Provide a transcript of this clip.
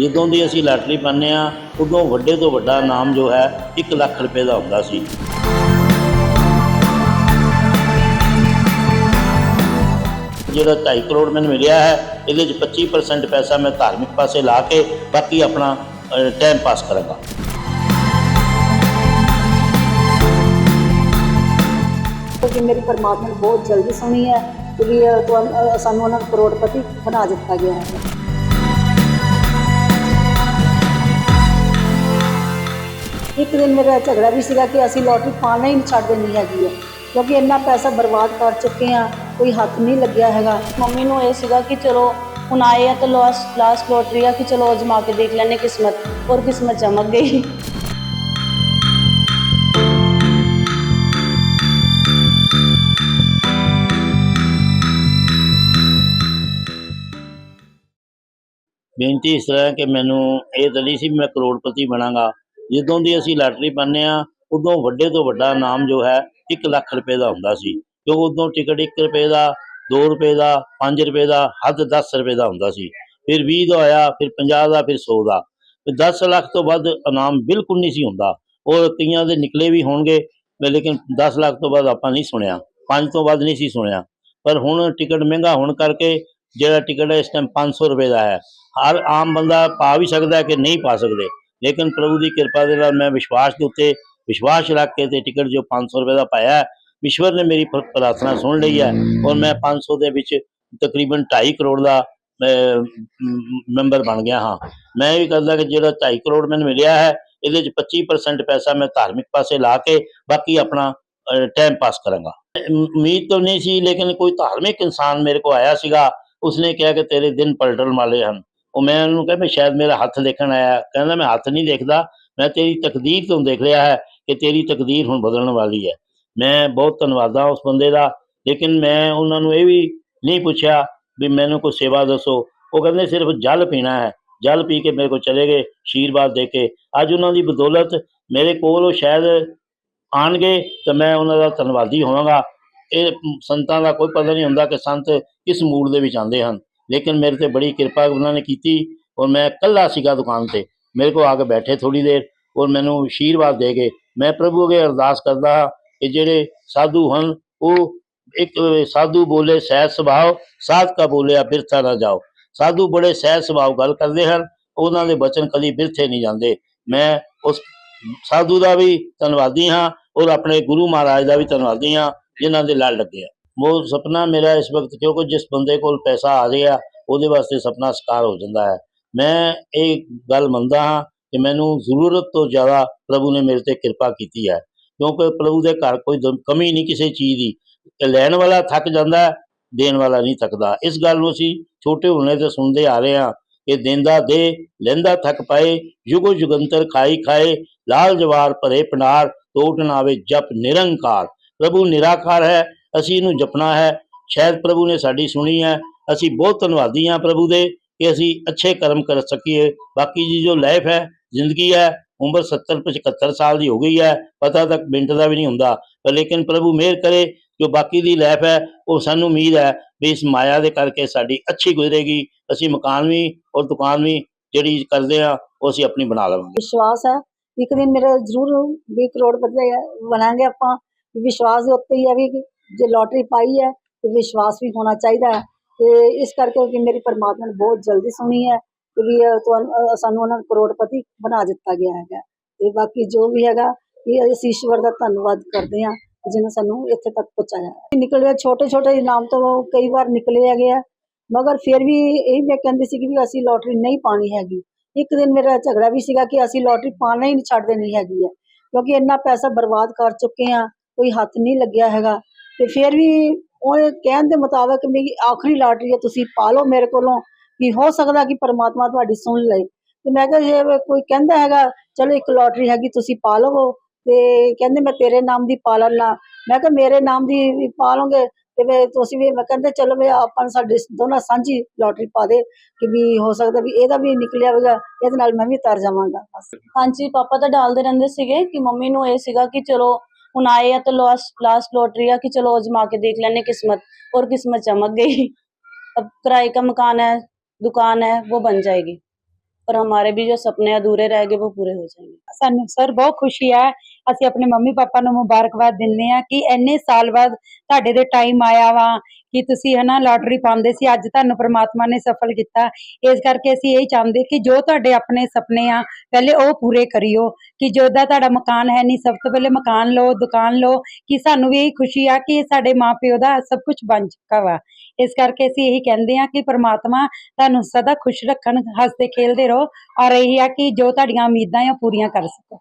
ਜਦੋਂ ਦੀ ਅਸੀਂ ਲਾਟਰੀ ਪਾਉਂਦੇ ਆ ਉਦੋਂ ਵੱਡੇ ਤੋਂ ਵੱਡਾ ਨਾਮ ਜੋ ਹੈ 1 ਲੱਖ ਰੁਪਏ ਦਾ ਹੁੰਦਾ ਸੀ ਜਿਹੜਾ 2.5 ਕਰੋੜ ਮੈਨੂੰ ਮਿਲਿਆ ਹੈ ਇਹਦੇ ਚ 25% ਪੈਸਾ ਮੈਂ ਧਾਰਮਿਕ ਪਾਸੇ ਲਾ ਕੇ ਬਾਕੀ ਆਪਣਾ ਟਾਈਮ ਪਾਸ ਕਰਾਂਗਾ ਕਿ ਮੇਰੀ ਪਰਮਾਤਮਾ ਨੇ ਬਹੁਤ ਜਲਦੀ ਸੁਣੀ ਹੈ ਕਿ ਵੀ ਇਹ ਤੁਹਾਨੂੰ- ਅਹ ਸਾਨੂੰ ਉਹਨਾਂ ਨੂੰ ਕਰੋੜਪਤੀ ਬਣਾ ਦਿੱਤਾ ਗਿਆ ਹੈ ਇੱਕ ਦਿਨ ਮੇਰਾ ਝਗੜਾ ਵੀ ਸੀਗਾ ਕਿ ਅਸੀਂ ਲੋਟਰੀ ਪਾਣਾ ਹੀ ਨਹੀਂ ਛੱਡ ਦੇਣੀ ਹੈਗੀ ਹੈ। ਕਿਉਂਕਿ ਇੰਨਾ ਪੈਸਾ ਬਰਬਾਦ ਕਰ ਚੁੱਕੇ ਆ ਕੋਈ ਹੱਥ ਨਹੀਂ ਲੱਗਿਆ ਹੈਗਾ। ਮੰਮੀ ਨੂੰ ਇਹ ਸੀਗਾ ਕਿ ਚਲੋ, ਹੁਣ ਆਏ ਆ ਤਾਂ ਲਾਸਟ ਲਾਸਟ ਲੋਟਰੀ ਆ ਕਿ ਚਲੋ ਅਜਮਾ ਕੇ ਦੇਖ ਲੈਣੇ ਕਿਸਮਤ ਔਰ ਕਿਸਮਤ ਚਮਕ ਗਈ। ਬੇਨਤੀ ਇਸ ਤਰ੍ਹਾਂ ਹੈ ਕਿ ਮੈਨੂੰ ਇਹ ਤਾਂ ਨਹੀਂ ਸੀ ਵੀ ਮੈਂ ਕਰੋੜਪਤੀ ਬਣਾਂਗਾ। ਜਦੋਂ ਦੀ ਅਸੀਂ ਲਾਟਰੀ ਪਾਉਂਦੇ ਆ ਉਦੋਂ ਵੱਡੇ ਤੋਂ ਵੱਡਾ ਨਾਮ ਜੋ ਹੈ 1 ਲੱਖ ਰੁਪਏ ਦਾ ਹੁੰਦਾ ਸੀ। ਕਿਉਂ ਉਦੋਂ ਟਿਕਟ 1 ਰੁਪਏ ਦਾ 2 ਰੁਪਏ ਦਾ 5 ਰੁਪਏ ਦਾ, ਹੱਦ 10 ਰੁਪਏ ਦਾ ਹੁੰਦਾ ਸੀ। ਫਿਰ 20 ਦਾ ਹੋਇਆ, ਫਿਰ 50 ਦਾ, ਫਿਰ 100 ਦਾ। ਤੇ 10 ਲੱਖ ਤੋਂ ਵੱਧ ਇਨਾਮ ਬਿਲਕੁਲ ਨਹੀਂ ਸੀ ਹੁੰਦਾ। ਉਹ ਕਈਆਂ ਦੇ ਨਿਕਲੇ ਵੀ ਹੋਣਗੇ ਲੇਕਿਨ 10 ਲੱਖ ਤੋਂ ਵੱਧ ਆਪਾਂ ਨਹੀਂ ਸੁਣਿਆ। 5 ਤੋਂ ਵੱਧ ਨਹੀਂ ਸੀ ਸੁਣਿਆ। ਪਰ ਹੁਣ ਟਿਕਟ ਮਹਿੰਗਾ ਹੋਣ ਕਰਕੇ ਜਿਹੜਾ ਟਿਕਟ ਹੈ, ਇਸ ਟਾਈਮ 500 ਰੁਪਏ ਦਾ ਹੈ। ਹਰ ਆਮ ਬੰਦਾ ਪਾ ਵੀ ਸਕਦਾ ਕਿ ਨਹੀਂ ਪਾ ਸਕਦੇ। ਲੇਕਿਨ ਪ੍ਰਭੂ ਦੀ ਕਿਰਪਾ ਦੇ ਨਾਲ ਮੈਂ ਵਿਸ਼ਵਾਸ ਦੇ ਉੱਤੇ ਵਿਸ਼ਵਾਸ ਰੱਖ ਕੇ ਤੇ ਟਿਕਟ ਜੋ 500 ਰੁਪਏ ਦਾ ਪਾਇਆ ਹੈ, ਈਸ਼ਵਰ ਨੇ ਮੇਰੀ ਪ- ਪ੍ਰਾਰਥਨਾ ਸੁਣ ਲਈ ਹੈ ਔਰ ਮੈਂ 500 ਦੇ ਵਿੱਚ ਤਕਰੀਬਨ 2.5 ਕਰੋੜ ਦਾ ਅਹ, ਮ- ਮੈਂਬਰ ਬਣ ਗਿਆ ਹਾਂ ਮੈਂ ਇਹ ਵੀ ਕਰਦਾ ਕਿ ਜਿਹੜਾ 2.5 ਕਰੋੜ ਮੈਨੂੰ ਮਿਲਿਆ ਹੈ ਇਹਦੇ ਚ 25% ਪੈਸਾ ਮੈਂ ਧਾਰਮਿਕ ਪਾਸੇ ਲਾ ਕੇ ਬਾਕੀ ਆਪਣਾ ਟਾਈਮ ਪਾਸ ਕਰਾਂਗਾ ਉਮ- ਉਮੀਦ ਤਾਂ ਨਹੀਂ ਸੀ ਲੇਕਿਨ ਕੋਈ ਧਾਰਮਿਕ ਇਨਸਾਨ ਮੇਰੇ ਕੋ ਆਇਆ ਸੀਗਾ ਉਸਨੇ ਕਿਹਾ ਕਿ ਤੇਰੇ ਦਿਨ ਪਲਟਣ ਵਾਲੇ ਹਨ ਉਹ ਮੈਂ ਉਹਨੂੰ ਕਿਹਾ ਮੈਂ ਸ਼ਾਇਦ ਮੇਰਾ ਹੱਥ ਦੇਖਣ ਆਇਆ। ਕਹਿੰਦਾ, ਮੈਂ ਹੱਥ ਨਹੀਂ ਦੇਖਦਾ। ਮੈਂ ਤੇਰੀ ਤਕਦੀਰ ਤੋਂ ਦੇਖ ਰਿਹਾ ਹੈ ਕਿ ਤੇਰੀ ਤਕਦੀਰ ਹੁਣ ਬਦਲਣ ਵਾਲੀ ਹੈ। ਮੈਂ ਬਹੁਤ ਧੰਨਵਾਦਾ ਉਸ ਬੰਦੇ ਦਾ। ਲੇਕਿਨ ਮੈਂ ਉਹਨਾਂ ਨੂੰ ਇਹ ਵੀ ਨਹੀਂ ਪੁੱਛਿਆ ਵੀ ਮੈਨੂੰ ਕੋਈ ਸੇਵਾ ਦੱਸੋ। ਉਹ ਕਹਿੰਦੇ, ਸਿਰਫ ਜਲ ਪੀਣਾ ਹੈ। ਜਲ ਪੀ ਕੇ ਮੇਰੇ ਕੋਲ ਚਲੇ ਗਏ ਆਸ਼ੀਰਵਾਦ ਦੇ ਕੇ। ਅੱਜ ਉਹਨਾਂ ਦੀ ਬਦੌਲਤ ਮੇਰੇ ਕੋਲ ਉਹ ਸ਼ਾਇਦ ਆਣਗੇ ਤਾਂ ਮੈਂ ਉਹਨਾਂ ਦਾ ਧੰਨਵਾਦੀ ਹੋਵਾਂਗਾ। ਇਹ ਸੰਤਾਂ ਦਾ ਕੋਈ ਪਤਾ ਨਹੀਂ ਹੁੰਦਾ ਕਿ ਸੰਤ ਕਿਸ ਮੂਡ ਦੇ ਵਿੱਚ ਆਉਂਦੇ ਹਨ। ਲੇਕਿਨ ਮੇਰੇ ਤੇ ਬੜੀ ਕਿਰਪਾ ਉਹਨਾਂ ਨੇ ਕੀਤੀ ਔਰ ਮੈਂ ਇਕੱਲਾ ਸੀਗਾ ਦੁਕਾਨ ਤੇ। ਮੇਰੇ ਕੋਲ ਆ ਕੇ ਬੈਠੇ ਥੋੜੀ ਦੇਰ ਔਰ ਮੈਨੂੰ ਆਸ਼ੀਰਵਾਦ ਦੇ ਗਏ ਮੈਂ ਪ੍ਰਭੂ ਅੱਗੇ ਅਰਦਾਸ ਕਰਦਾ ਹਾਂ ਕਿ ਜਿਹੜੇ ਸਾਧੂ ਹਨ, ਉਹ ਇੱਕ ਸਾਧੂ ਬੋਲੇ ਸਹਿਜ ਸੁਭਾਅ ਸਾਧ ਕਾ ਬੋਲਿਆ ਬਿਰਥਾ ਨਾ ਜਾਓ। ਸਾਧੂ ਬੜੇ ਸਹਿਜ ਸੁਭਾਅ ਗੱਲ ਕਰਦੇ ਹਨ, ਉਹਨਾਂ ਦੇ ਬਚਨ ਕਦੀ ਬਿਰਥੇ ਨਹੀਂ ਜਾਂਦੇ। ਮੈਂ ਉਸ ਸਾਧੂ ਦਾ ਵੀ ਧੰਨਵਾਦੀ ਹਾਂ ਔਰ ਆਪਣੇ ਗੁਰੂ ਮਹਾਰਾਜ ਦਾ ਵੀ ਧੰਨਵਾਦੀ ਹਾਂ, ਜਿਨ੍ਹਾਂ ਦੇ ਲੜ ਲੱਗੇ ਆ। ਉਹ ਸੁਪਨਾ ਮੇਰਾ ਇਸ ਵਕਤ ਕਿਉਂਕਿ ਜਿਸ ਬੰਦੇ ਕੋਲ ਪੈਸਾ ਆ ਰਿਹਾ ਉਹਦੇ ਵਾਸਤੇ ਸੁਪਨਾ ਸਾਕਾਰ ਹੋ ਜਾਂਦਾ ਹੈ ਮੈਂ ਇਹ ਗੱਲ ਮੰਨਦਾ ਹਾਂ ਕਿ ਮੈਨੂੰ ਜ਼ਰੂਰਤ ਤੋਂ ਜ਼ਿਆਦਾ ਪ੍ਰਭੂ ਨੇ ਮੇਰੇ ਤੇ ਕਿਰਪਾ ਕੀਤੀ ਹੈ ਕਿਉਂਕਿ ਪ੍ਰਭੂ ਦੇ ਘਰ ਕੋਈ ਕਮੀ ਨਹੀਂ ਕਿਸੇ ਚੀਜ਼ ਦੀ ਲੈਣ ਵਾਲਾ ਥੱਕ ਜਾਂਦਾ ਦੇਣ ਵਾਲਾ ਨਹੀਂ ਥੱਕਦਾ ਇਸ ਗੱਲ ਨੂੰ ਅਸੀਂ ਛੋਟੇ ਹੁੰਦੇ ਤੇ ਸੁਣਦੇ ਆ ਰਹੇ ਹਾਂ ਕਿ ਦਿੰਦਾ ਦੇ ਲੈਂਦਾ ਥੱਕ ਪਾਏ ਯੁਗੋ ਯੁਗੰਤਰ ਖਾਈ ਖਾਏ ਲਾਲ ਜਵਾਰ ਭਰੇ ਭੰਡਾਰ ਟੋਟ ਨਾ ਆਵੇ ਜਪ ਨਿਰੰਕਾਰ ਪ੍ਰਭੂ ਨਿਰਾਕਾਰ ਹੈ ਅਸੀਂ ਇਹਨੂੰ ਜਪਣਾ ਹੈ। ਸ਼ਾਇਦ ਪ੍ਰਭੂ ਨੇ ਸਾਡੀ ਸੁਣੀ ਹੈ। ਅਸੀਂ ਬਹੁਤ ਧੰਨਵਾਦੀ ਹਾਂ ਪ੍ਰਭੂ ਦੇ ਕਿ ਅਸੀਂ ਅੱਛੇ ਕਰਮ ਕਰ ਸਕੀਏ। ਬਾਕੀ ਜੀ ਜੋ ਲਾਈਫ ਹੈ, ਜ਼ਿੰਦਗੀ ਹੈ, ਉਮਰ 70 75 ਸਾਲ ਦੀ ਹੋ ਗਈ ਹੈ, ਪਤਾ ਤੱਕ ਮਿੰਟ ਦਾ ਵੀ ਨਹੀਂ ਹੁੰਦਾ। ਪਰ ਲੇਕਿਨ ਪ੍ਰਭੂ ਮਿਹਰ ਕਰੇ, ਜੋ ਬਾਕੀ ਦੀ ਲਾਈਫ ਹੈ, ਉਹ ਸਾਨੂੰ ਉਮੀਦ ਹੈ ਵੀ ਇਸ ਮਾਇਆ ਦੇ ਕਰਕੇ ਸਾਡੀ ਅੱਛੀ ਗੁਜ਼ਰੇਗੀ। ਅਸੀਂ ਮਕਾਨ ਵੀ ਔਰ ਦੁਕਾਨ ਵੀ ਜਿਹੜੀ ਕਰਦੇ ਆ ਉਹ ਅਸੀਂ ਆਪਣੀ ਬਣਾ ਲਵਾਂਗੇ। ਵਿਸ਼ਵਾਸ ਹੈ। ਇੱਕ ਦਿਨ ਮੇਰਾ ਜ਼ਰੂਰ ਵੀ ਕਰੋੜਪਤੀ ਬਣਾਂਗੇ ਆਪਾਂ। ਵਿਸ਼ਵਾਸ ਦੇ ਉੱਤੇ ਹੀ ਹੈ ਵੀ ਜੇ ਲੋਟਰੀ ਪਾਈ ਹੈ, ਤੇ ਵਿਸ਼ਵਾਸ ਵੀ ਹੋਣਾ ਚਾਹੀਦਾ ਹੈ। ਤੇ ਇਸ ਕਰਕੇ ਕਿ ਮੇਰੀ ਪਰਮਾਤਮਾ ਨੇ ਬਹੁਤ ਜਲਦੀ ਸੁਣੀ ਹੈ ਕਿ ਵੀ ਤੁਹਾਨੂੰ ਸਾਨੂੰ ਉਹਨਾਂ ਨੂੰ ਕਰੋੜਪਤੀ ਬਣਾ ਦਿੱਤਾ ਗਿਆ ਹੈਗਾ। ਤੇ ਬਾਕੀ ਜੋ ਵੀ ਹੈਗਾ, ਇਹ ਅਸੀਂ ਈਸ਼ਵਰ ਦਾ ਧੰਨਵਾਦ ਕਰਦੇ ਹਾਂ ਜਿਹਨੇ ਸਾਨੂੰ ਇੱਥੇ ਤੱਕ ਪਹੁੰਚਾਇਆ ਨਿਕਲਿਆ ਛੋਟੇ ਛੋਟੇ ਇਨਾਮ ਤੋਂ ਕਈ ਵਾਰ ਨਿਕਲੇ ਹੈਗੇ ਆ, ਮਗਰ ਫਿਰ ਵੀ ਇਹ ਮੈਂ ਕਹਿੰਦੀ ਸੀ ਕਿ ਵੀ ਅਸੀਂ ਲੋਟਰੀ ਨਹੀਂ ਪਾਣੀ ਹੈਗੀ। ਇੱਕ ਦਿਨ ਮੇਰਾ ਝਗੜਾ ਵੀ ਸੀਗਾ ਕਿ ਅਸੀਂ ਲੋਟਰੀ ਪਾਣਾ ਹੀ ਨਹੀਂ ਛੱਡ ਦੇਣੀ ਹੈਗੀ ਹੈ, ਕਿਉਂਕਿ ਇੰਨਾ ਪੈਸਾ ਬਰਬਾਦ ਕਰ ਚੁੱਕੇ ਆ ਕੋਈ ਹੱਥ ਨਹੀਂ ਲੱਗਿਆ ਹੈਗਾ। ਤੇ ਫਿਰ ਵੀ ਉਹ ਕਹਿਣ ਦੇ ਮੁਤਾਬਕ ਮੇਰੀ ਆਖਰੀ ਲਾਟਰੀ ਹੈ, ਤੁਸੀਂ ਪਾ ਲਓ ਮੇਰੇ ਕੋਲੋਂ ਕਿ ਹੋ ਸਕਦਾ ਕਿ ਪਰਮਾਤਮਾ ਤੁਹਾਡੀ ਸੁਣ ਲਏ। ਤੇ ਮੈਂ ਕਿਹਾ ਜੇ ਕੋਈ ਕਹਿੰਦਾ ਹੈਗਾ, ਚਲੋ ਇੱਕ ਲਾਟਰੀ ਹੈਗੀ, ਤੁਸੀਂ ਪਾ ਲਵੋ। ਤੇ ਕਹਿੰਦੇ ਮੈਂ ਤੇਰੇ ਨਾਮ ਦੀ ਪਾ ਲੈਣਾ ਮੈਂ ਕਿਹਾ ਮੇਰੇ ਨਾਮ ਦੀ ਪਾ ਲਓਗੇ, ਤੇ ਵੀ ਤੁਸੀਂ ਵੀ, ਮੈਂ ਕਹਿੰਦੇ ਚਲੋ ਵੀ ਆਪਾਂ ਨੂੰ ਸਾਡੇ ਦੋਨਾਂ ਸਾਂਝੀ ਲੋਟਰੀ ਪਾ ਦੇ, ਕਿ ਵੀ ਹੋ ਸਕਦਾ ਵੀ ਇਹਦਾ ਵੀ ਨਿਕਲਿਆ ਹੋਵੇਗਾ ਇਹਦੇ ਨਾਲ ਮੈਂ ਵੀ ਤਰ ਜਾਵਾਂਗਾ। ਹਾਂਜੀ, ਪਾਪਾ ਤਾਂ ਡਾਲਦੇ ਰਹਿੰਦੇ ਸੀਗੇ ਕਿ ਮੰਮੀ ਨੂੰ ਇਹ ਸੀਗਾ ਕਿ ਚਲੋ हूँ आए या तो लास्ट लास्ट लौट रही है कि चलो आजमा के देख लेने किस्मत और किस्मत चमक गई अब किराए का मकान है दुकान है वो बन जाएगी और हमारे भी जो सपने अधूरे रह गए वो पूरे हो जाएँगे सर बहुत खुशी है ਅਸੀਂ ਆਪਣੇ ਮੰਮੀ ਪਾਪਾ ਨੂੰ ਮੁਬਾਰਕਬਾਦ ਦਿੰਦੇ ਆ ਕਿ ਇੰਨੇ ਸਾਲ ਬਾਅਦ ਤੁਹਾਡੇ ਦੇ ਟਾਈਮ ਆਇਆ ਵਾ ਕਿ ਤੁਸੀਂ ਹਨਾ ਲਾਟਰੀ ਪਾਉਂਦੇ ਸੀ, ਅੱਜ ਤੁਹਾਨੂੰ ਪ੍ਰਮਾਤਮਾ ਨੇ ਸਫਲ ਕੀਤਾ। ਇਸ ਕਰਕੇ ਅਸੀਂ ਇਹ ਚਾਹੁੰਦੇ ਕਿ ਜੋ ਤੁਹਾਡੇ ਆਪਣੇ ਸੁਪਨੇ ਆ, ਪਹਿਲੇ ਉਹ ਪੂਰੇ ਕਰਿਓ ਕਿ ਜੋ ਦਾ ਤੁਹਾਡਾ ਮਕਾਨ ਹੈ ਨਹੀਂ, ਸਭ ਤੋਂ ਪਹਿਲੇ ਮਕਾਨ ਲਓ, ਦੁਕਾਨ ਲਓ, ਕਿ ਸਾਨੂੰ ਵੀ ਇਹ ਖੁਸ਼ੀ ਆ ਕਿ ਸਾਡੇ ਮਾਪਿਓ ਦਾ ਸਭ ਕੁਝ ਬਣ ਚੁੱਕਾ ਵਾ। ਇਸ ਕਰਕੇ ਅਸੀਂ ਇਹੀ ਕਹਿੰਦੇ ਆ ਕਿ ਪ੍ਰਮਾਤਮਾ ਤੁਹਾਨੂੰ ਸਦਾ ਖੁਸ਼ ਰੱਖਣ, ਹੱਸਦੇ ਖੇਲਦੇ ਰਹੋ ਔਰ ਇਹੀ ਆ ਕਿ ਜੋ ਤੁਹਾਡੀਆਂ ਉਮੀਦਾਂ ਆ ਉਹ ਪੂਰੀਆਂ ਕਰ ਸਕੋ।